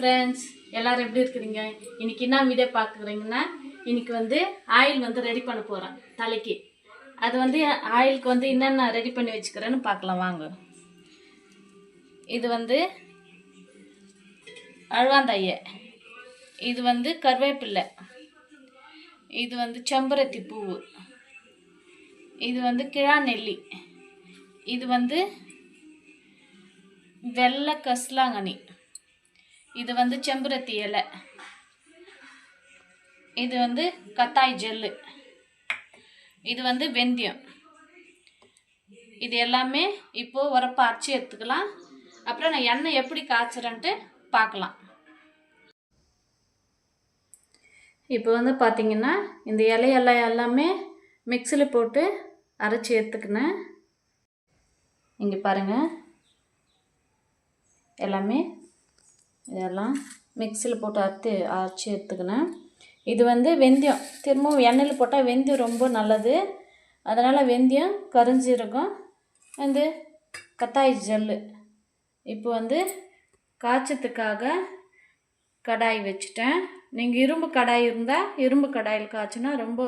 Friends எல்லோரும் எப்படி இருக்கிறீங்க? இன்னைக்கு என்ன வீடியோ பார்க்குறீங்கன்னா இன்றைக்கி வந்து ஆயில் வந்து ரெடி பண்ண போகிறேன் தலைக்கு. அது வந்து ஆயிலுக்கு வந்து என்னென்ன ரெடி பண்ணி வச்சுக்கிறேன்னு பார்க்கலாம் வாங்க. இது வந்து அழுவாந்தைய இது வந்து கருவேப்பில்லை. இது வந்து செம்பருத்தி பூவு இது வந்து கிழா நெல்லி இது வந்து வெள்ளை கஸ்லாங்கனி இது வந்து செம்பருத்தி இலை. இது வந்து கத்தாய் ஜெல்லு. இது வந்து வெந்தயம். இது எல்லாமே இப்போது உரப்பை அரைச்சி எடுத்துக்கலாம். அப்புறம் நான் எண்ணெய் எப்படி காய்ச்சுறேன்ட்டு பார்க்கலாம். இப்போ வந்து பார்த்தீங்கன்னா இந்த இலையெல்லாம் எல்லாமே மிக்சியில் போட்டு அரைச்சி எடுத்துக்கினேன். இங்கே பாருங்கள் எல்லாமே இதெல்லாம் மிக்சியில் போட்டு அறுத்து அரைச்சி எடுத்துக்கினேன். இது வந்து வெந்தயம். திரும்பவும் எண்ணெயில் போட்டால் வெந்தயம் ரொம்ப நல்லது. அதனால் வெந்தயம் கருஞ்சீரகம் வந்து கத்தாய் ஜல்லு. இப்போ வந்து காய்ச்சத்துக்காக கடாய் வச்சுட்டேன். நீங்கள் இரும்பு கடாய் இருந்தால் இரும்பு கடாயில் காய்ச்சினா ரொம்ப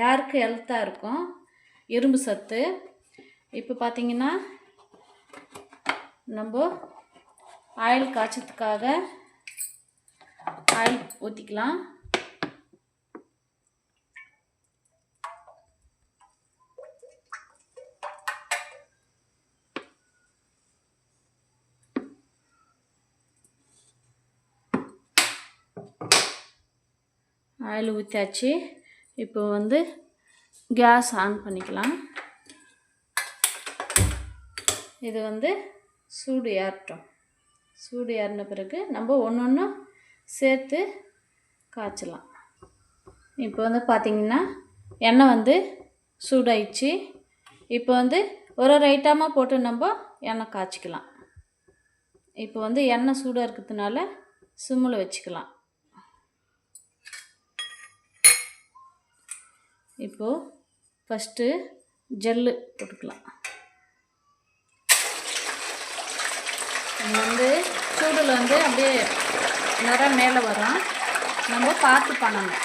யாருக்கு ஹெல்த்தாக இருக்கும். இரும்பு சத்து. இப்போ பார்த்தீங்கன்னா நம்ம ஆயில் காய்ச்சதுக்காக ஆயில் ஊற்றிக்கலாம் ஆயில் ஊற்றியாச்சு இப்போ வந்து கேஸ் ஆன் பண்ணிக்கலாம். இது வந்து சூடு ஏறட்டும். சூடு ஏறின பிறகு நம்ம ஒன்று ஒன்று சேர்த்து காய்ச்சலாம். இப்போ வந்து பார்த்திங்கன்னா எண்ணெய் வந்து சூடாயிடுச்சு. இப்போ வந்து ஒரு ஒரு ஐட்டமாக போட்டு நம்ம எண்ணெய் காய்ச்சிக்கலாம். இப்போ வந்து எண்ணெய் சூடாக இருக்கிறதுனால சிம்மில் வச்சுக்கலாம். இப்போது ஃபஸ்ட்டு ஜெல்லு போட்டுக்கலாம். இது வந்து சூடில் வந்து அப்படியே நிறம் மேலே வரும். நம்ம பார்த்து பண்ணணும்.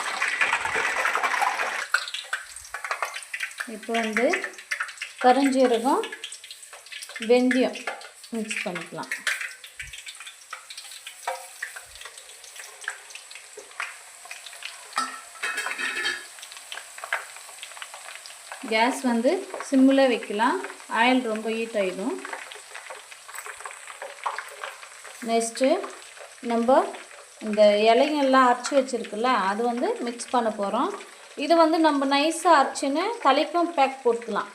இப்போ வந்து கருஞ்சீரகம் வெந்தயம் மிக்ஸ் பண்ணிக்கலாம். கேஸ் வந்து சிம்மில் வைக்கலாம். ஆயில் ரொம்ப ஹீட் ஆகிடும் நெக்ஸ்ட்டு நம்ம இந்த இலைங்கெல்லாம் அரைச்சி வச்சுருக்குல்ல அது வந்து மிக்ஸ் பண்ண போகிறோம் இது வந்து நம்ம நைஸாக அரைச்சின்னு தலைக்கும் பேக் போட்டுக்கலாம்.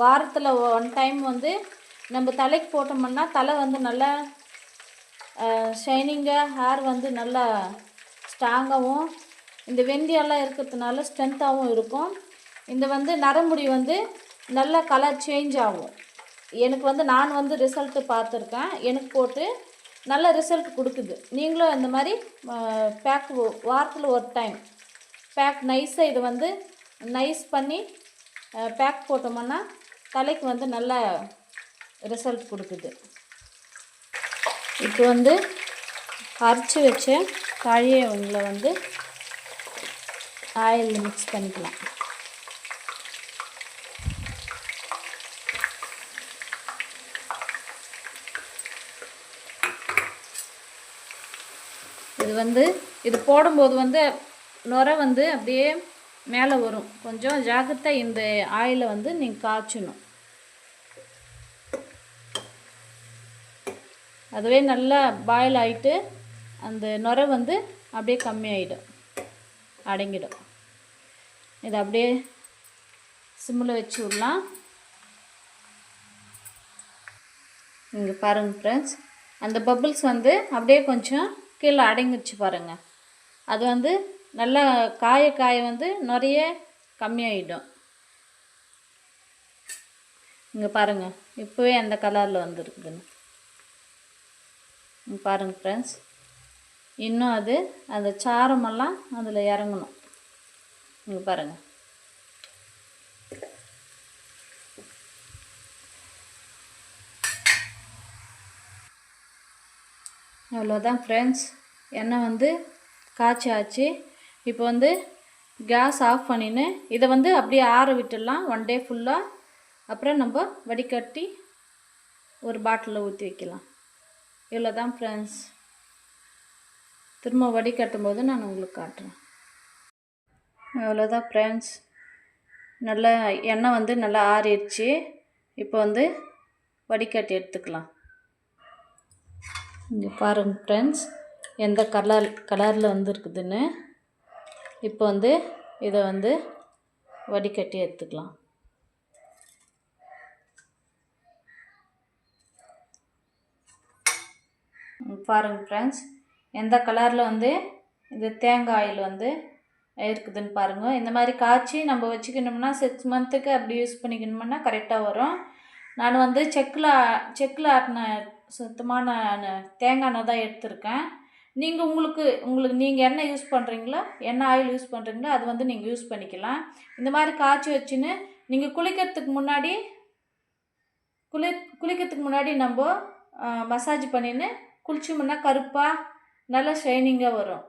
வாரத்தில் ஒன் டைம் வந்து நம்ம தலைக்கு போட்டோம்னா தலை வந்து நல்லா ஷைனிங்காக ஹேர் வந்து நல்லா ஸ்ட்ராங்காகவும் இந்த வெந்தயம்லாம் இருக்கிறதுனால ஸ்ட்ரென்த்தாகவும் இருக்கும். இந்த வந்து நரமுடி வந்து நல்லா கலர் சேஞ்ச் ஆகும். எனக்கு வந்து நான் வந்து ரிசல்ட்டு பார்த்துருக்கேன். எனக்கு போட்டு நல்ல ரிசல்ட் கொடுக்குது. நீங்களும் இந்த மாதிரி பேக் வாரத்தில் ஒரு டைம் பேக் நைஸாக இது வந்து நைஸ் பண்ணி பேக் போட்டோம்னா தலைக்கு வந்து நல்ல ரிசல்ட் கொடுக்குது. இப்போ வந்து அரைச்சி வச்ச காழியவங்களை வந்து ஆயில் மிக்ஸ் பண்ணிக்கலாம். இது வந்து இது போடும்போது வந்து நுரை வந்து அப்படியே மேலே வரும். கொஞ்சம் ஜாக்கிரதாக இந்த ஆயிலை வந்து நீங்கள் காய்ச்சணும். அதுவே நல்லா பாயில் ஆகிட்டு அந்த நுரை வந்து அப்படியே கம்மியாயிடும். அடங்கிடும். இதை அப்படியே சிம்மில் வச்சு விடலாம். இங்கே பாருங்கள் ஃப்ரெண்ட்ஸ் அந்த பபுள்ஸ் வந்து அப்படியே கொஞ்சம் கீழே அடங்கிடுச்சு பாருங்கள் அது வந்து நல்லா காய காய வந்து நிறைய கம்மியாயிடும். இங்கே பாருங்கள் இப்போவே அந்த கலரில் வந்துருக்குதுன்னு. இங்கே பாருங்கள் ஃப்ரெண்ட்ஸ் இன்னும் அது அந்த சாரமெல்லாம் அதில் இறங்கணும். இங்கே பாருங்கள் அவ்வளோதான் ஃப்ரெண்ட்ஸ் எண்ணெய் வந்து காய்ச்சி ஆச்சு இப்போ வந்து கேஸ் ஆஃப் பண்ணின்னு இதை வந்து அப்படியே ஆற விட்டுடலாம். ஒன் டே ஃபுல்லாக அப்புறம் நம்ம வடிகட்டி ஒரு பாட்டிலில் ஊற்றி வைக்கலாம். இவ்வளோ தான் ஃப்ரெண்ட்ஸ் திரும்ப வடிகட்டும் போது நான் உங்களுக்கு காட்டுறேன். அவ்வளோதான் ஃப்ரெண்ட்ஸ் நல்லா எண்ணெய் வந்து நல்லா ஆறிடுச்சு. இப்போ வந்து வடிகட்டி எடுத்துக்கலாம். இங்கே பாருங்கள் ஃப்ரெண்ட்ஸ் எந்த கலர் கலரில் வந்துருக்குதுன்னு இப்போ வந்து இதை வந்து வடிகட்டி எடுத்துக்கலாம். பாருங்கள் ஃப்ரெண்ட்ஸ் எந்த கலரில் வந்து இந்த தேங்காய் ஆயில் வந்து இருக்குதுன்னு பாருங்கள் இந்த மாதிரி காய்ச்சி நம்ம வச்சுக்கணும்னா சிக்ஸ் மந்த்துக்கு அப்படி யூஸ் பண்ணிக்கணும்னா கரெக்டாக வரும். நான் வந்து செக்கில் செக்கில் ஆட்டின சுத்தமான தேங்காய் எண்ணெய் தான் எடுத்திருக்கேன். நீங்கள் உங்களுக்கு உங்களுக்கு நீங்கள் என்ன யூஸ் பண்ணுறீங்களோ என்ன ஆயில் யூஸ் பண்ணுறீங்களோ அது வந்து நீங்கள் யூஸ் பண்ணிக்கலாம். இந்த மாதிரி காய்ச்சி வச்சுன்னு நீங்கள் குளிக்கிறதுக்கு முன்னாடி குளி குளிக்கிறதுக்கு முன்னாடி நம்ம மசாஜ் பண்ணின்னு குளிச்சோம்னா கருப்பாக நல்லா ஷைனிங்காக வரும்.